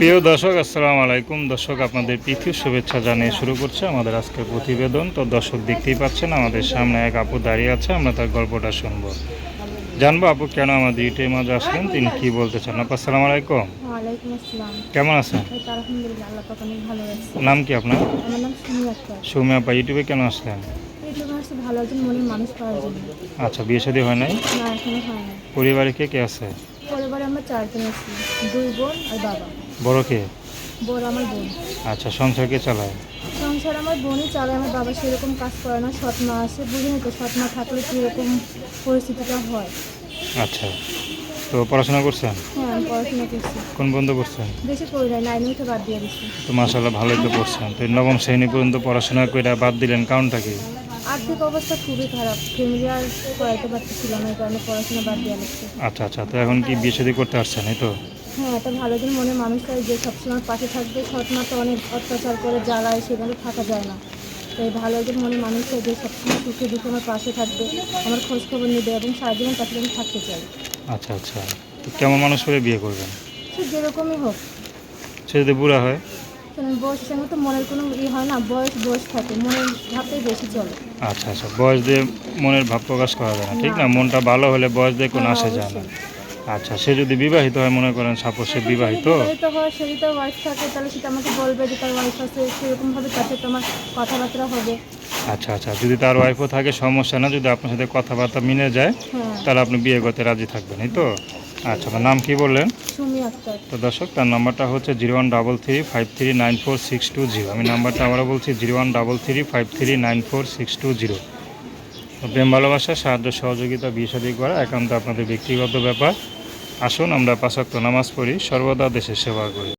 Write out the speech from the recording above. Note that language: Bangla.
প্রিয় দর্শক আসসালামু আলাইকুম। দর্শক আপনাদের পৃথিবীর শুভেচ্ছা জানিয়ে শুরু করছে আমাদের আজকের প্রতিবেদন। তো দর্শক দেখতেই পাচ্ছেন আমাদের সামনে এক আপু দাঁড়িয়ে আছে আমরা তার গল্পটা শুনব। জানব আপু কেন আমাদের ইউটিউবের মাঝে আসলেন তিনি কি বলতে চান? আপু আসসালামু আলাইকুম। কেমন আছেন? নাম কি আপনার? আমার নাম সৌমি আপা ইউটিউবে কেন আসলেন? ইউটিউবে আচ্ছা বিয়ে শাদী হয় নাই? না এখনও না পরিবারে কে কে আছে? পরিবারে আমরা চারজন আছি। দুই বোন আর বাবা। বড় কে? বড় আমার বোন। আচ্ছা সংসার কে চালায়? সংসার আমার বোনই চালায় আমার বাবা সেরকম কাজ করে না সৎ মা আছে বুঝিনি তো সৎ মা থাকলে কীরকম পরিস্থিতিটা হয়। আচ্ছা তো পড়াশোনা করছেন? হ্যাঁ আমি পড়াশোনা করছি। কোন বন্ধ করছেন বেশি পড়ি নাই নাইন উঠে বাদ দিয়ে দিচ্ছি তো মাসাল্লাহ ভালোই তো পড়ছেন। তো নবম শ্রেণি পর্যন্ত পড়াশোনা করে বাদ দিলেন কারণটা কি? আর্থিক অবস্থা খুবই খারাপ। ফ্যামিলি আর করাইতে পারতেছিল না এই কারণে পড়াশোনা বাদ দিয়ে আচ্ছা আচ্ছা তো এখন কি বিয়ে শাদী করতে আসছেন এই তো? হ্যাঁ একটা ভালো দিন মনে মানুষ চাই যে সবসময় পাশে থাকবে সৎ মা তো অনেক অত্যাচার করে জ্বালায় সেখানে থাকা যায় না। তো এই ভালো একজন মনে মানুষ চাই যে সবসময় সুখে দুঃখে আমার পাশে থাকবে আমার খোঁজ খবর নেবে এবং সারাজীবন তার আমি থাকতে চাই। আচ্ছা আচ্ছা তো কেমন মানুষ করে বিয়ে করবেন? সে যেরকমই হোক। সে যদি বুড়া হয়? কারণ বয়সের সঙ্গে মনের কোনো ই হয় না বয়স বয়স থাকে মনের ভাবটাই বেশি চলে। আচ্ছা আচ্ছা বয়স দিয়ে মনের ভাব প্রকাশ করা যায় না ঠিক না? মনটা ভালো হলে বয়স দিয়ে কোনো হ্যাঁ, আসে যায় না। আচ্ছা সে যদি বিবাহিত হয় মনে করেন সাপোজ সে বিবাহিত। বিবাহিত হয় সে যদি ওয়াইফ থাকে তাহলে সেটা আমাকে বলবে যে তার ওয়াইফ আছে সেরকমভাবে তার সাথে কথাবার্তা হবে। আচ্ছা আচ্ছা যদি তার ওয়াইফও থাকে সমস্যা না যদি আপনার সাথে কথাবার্তা মিলে যায় হ্যাঁ। তাহলে আপনি বিয়ে করতে রাজি থাকবেন এই তো? আচ্ছা আপনার নাম কি বললেন? তো দর্শক, তার নাম্বারটা হচ্ছে zero one double three five three nine four six two zero. আমি নাম্বারটা আবারও বলছি, zero one double three five three nine four six two zero. প্রেম, ভালোবাসা, সাহায্য, সহযোগিতা সাদী করা একান্ত আপনাদের ব্যক্তিগত ব্যাপার। আসুন, আমরা পাশাক্ত নামাজ পড়ি, সর্বদা দেশের সেবা করি।